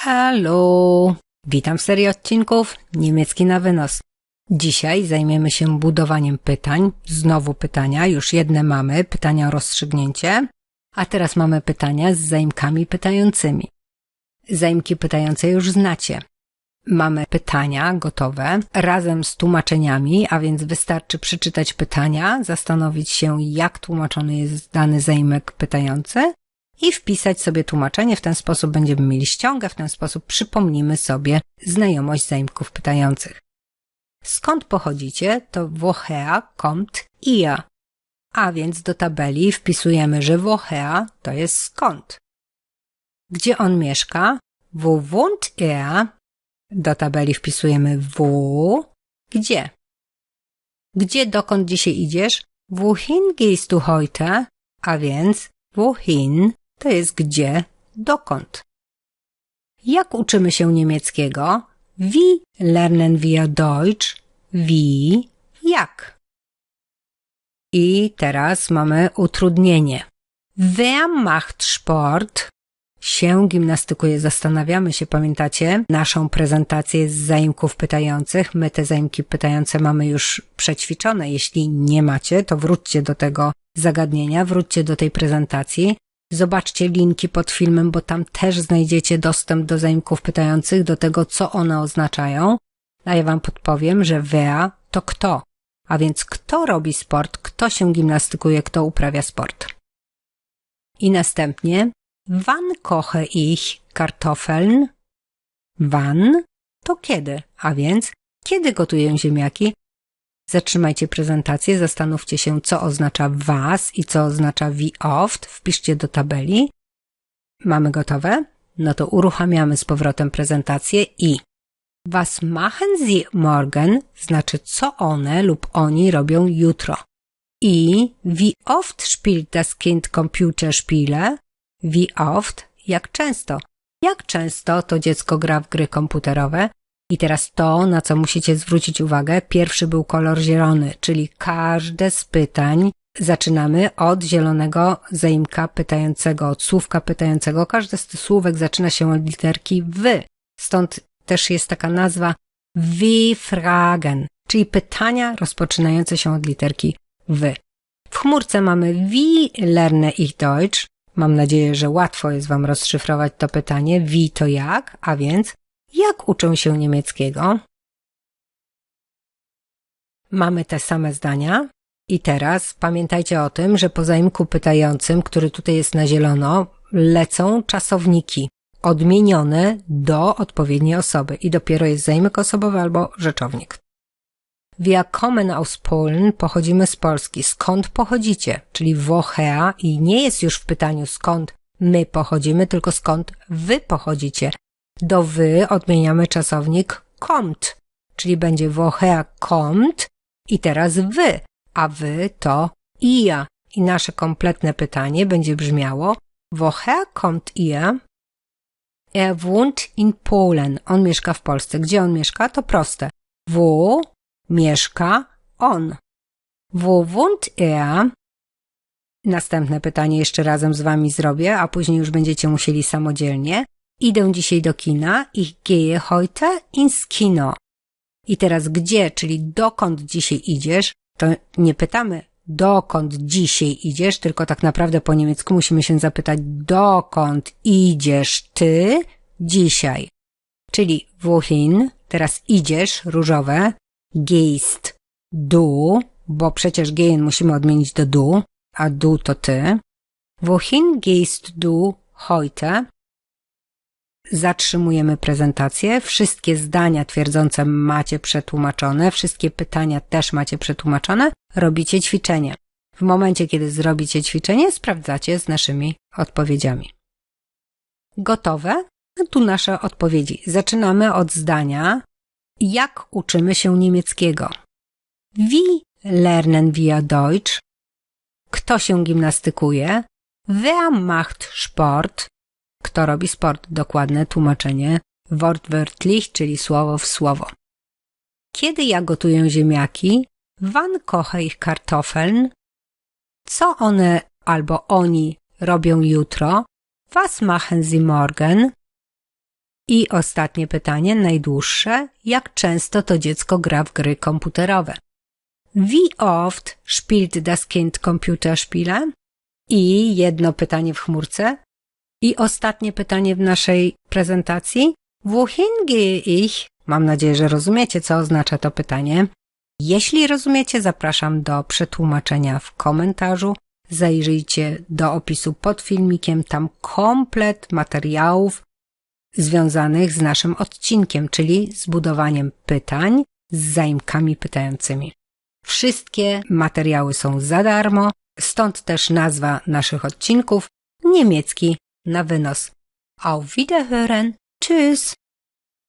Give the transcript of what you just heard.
Halo! Witam w serii odcinków Niemiecki na wynos. Dzisiaj zajmiemy się budowaniem pytań. Znowu pytania, już jedne mamy, pytania o rozstrzygnięcie. A teraz mamy pytania z zaimkami pytającymi. Zaimki pytające już znacie. Mamy pytania gotowe razem z tłumaczeniami, a więc wystarczy przeczytać pytania, zastanowić się, jak tłumaczony jest dany zaimek pytający i wpisać sobie tłumaczenie. W ten sposób będziemy mieli ściągę, w ten sposób przypomnimy sobie znajomość zaimków pytających. Skąd pochodzicie? To woher kommt ihr. A więc do tabeli wpisujemy, że woher to jest skąd. Gdzie on mieszka? Wo wohnt er? Do tabeli wpisujemy wo. Gdzie? Gdzie dokąd dzisiaj idziesz? Wohin gehst du heute? A więc wohin to jest gdzie, dokąd. Jak uczymy się niemieckiego? Wie lernen wir Deutsch? Wie, jak. I teraz mamy utrudnienie. Wer macht Sport? Się gimnastykuje, zastanawiamy się, pamiętacie naszą prezentację z zaimków pytających. My te zaimki pytające mamy już przećwiczone. Jeśli nie macie, to wróćcie do tego zagadnienia, wróćcie do tej prezentacji. Zobaczcie linki pod filmem, bo tam też znajdziecie dostęp do zaimków pytających, do tego, co one oznaczają. A ja wam podpowiem, że wer to kto. A więc kto robi sport, kto się gimnastykuje, kto uprawia sport. I następnie, wann koche ich Kartoffeln? Wann to kiedy, a więc kiedy gotuję ziemniaki? Zatrzymajcie prezentację, zastanówcie się, co oznacza was i co oznacza wie oft. Wpiszcie do tabeli. Mamy gotowe? No to uruchamiamy z powrotem prezentację i Was machen Sie morgen znaczy co one lub oni robią jutro. I wie oft spielt das Kind Computerspiele? Wie oft? Jak często? Jak często to dziecko gra w gry komputerowe? I teraz to, na co musicie zwrócić uwagę, pierwszy był kolor zielony, czyli każde z pytań zaczynamy od zielonego zaimka pytającego, od słówka pytającego. Każde z tych słówek zaczyna się od literki w. Stąd też jest taka nazwa wie-fragen, czyli pytania rozpoczynające się od literki w. W chmurce mamy wie lerne ich Deutsch. Mam nadzieję, że łatwo jest Wam rozszyfrować to pytanie. Wie to jak, a więc jak uczą się niemieckiego? Mamy te same zdania. I teraz pamiętajcie o tym, że po zaimku pytającym, który tutaj jest na zielono, lecą czasowniki odmienione do odpowiedniej osoby i dopiero jest zaimek osobowy albo rzeczownik. Wir kommen aus Polen, pochodzimy z Polski. Skąd pochodzicie? Czyli woher i nie jest już w pytaniu skąd my pochodzimy, tylko skąd wy pochodzicie. Do wy odmieniamy czasownik kommt, czyli będzie woher kommt i teraz wy, a wy to ihr. I nasze kompletne pytanie będzie brzmiało woher kommt ihr? Er wohnt in Polen. On mieszka w Polsce. Gdzie on mieszka? To proste. Wo mieszka on? Wo wohnt er? Następne pytanie jeszcze razem z wami zrobię, a później już będziecie musieli samodzielnie. Idę dzisiaj do kina. Ich gehe heute ins Kino. I teraz gdzie, czyli dokąd dzisiaj idziesz, to nie pytamy dokąd dzisiaj idziesz, tylko tak naprawdę po niemiecku musimy się zapytać dokąd idziesz ty dzisiaj. Czyli wohin, teraz idziesz, różowe, gehst du, bo przecież gehen musimy odmienić do du, a du to ty. Wohin gehst du heute? Zatrzymujemy prezentację. Wszystkie zdania twierdzące macie przetłumaczone, wszystkie pytania też macie przetłumaczone. Robicie ćwiczenie. W momencie, kiedy zrobicie ćwiczenie, sprawdzacie z naszymi odpowiedziami. Gotowe? No tu nasze odpowiedzi. Zaczynamy od zdania jak uczymy się niemieckiego. Wie lernen wir Deutsch? Kto się gimnastykuje? Wer macht Sport? Kto robi sport? Dokładne tłumaczenie wortwörtlich, czyli słowo w słowo. Kiedy ja gotuję ziemniaki? Wann koche ich Kartoffeln? Co one albo oni robią jutro? Was machen sie morgen? I ostatnie pytanie, najdłuższe. Jak często to dziecko gra w gry komputerowe? Wie oft spielt das Kind Computerspiele? I jedno pytanie w chmurce. I ostatnie pytanie w naszej prezentacji. Wohin gehe ich? Mam nadzieję, że rozumiecie, co oznacza to pytanie. Jeśli rozumiecie, zapraszam do przetłumaczenia w komentarzu. Zajrzyjcie do opisu pod filmikiem, tam komplet materiałów związanych z naszym odcinkiem, czyli z budowaniem pytań z zaimkami pytającymi. Wszystkie materiały są za darmo, stąd też nazwa naszych odcinków niemiecki na wynos. Auf Wiederhören. Tschüss.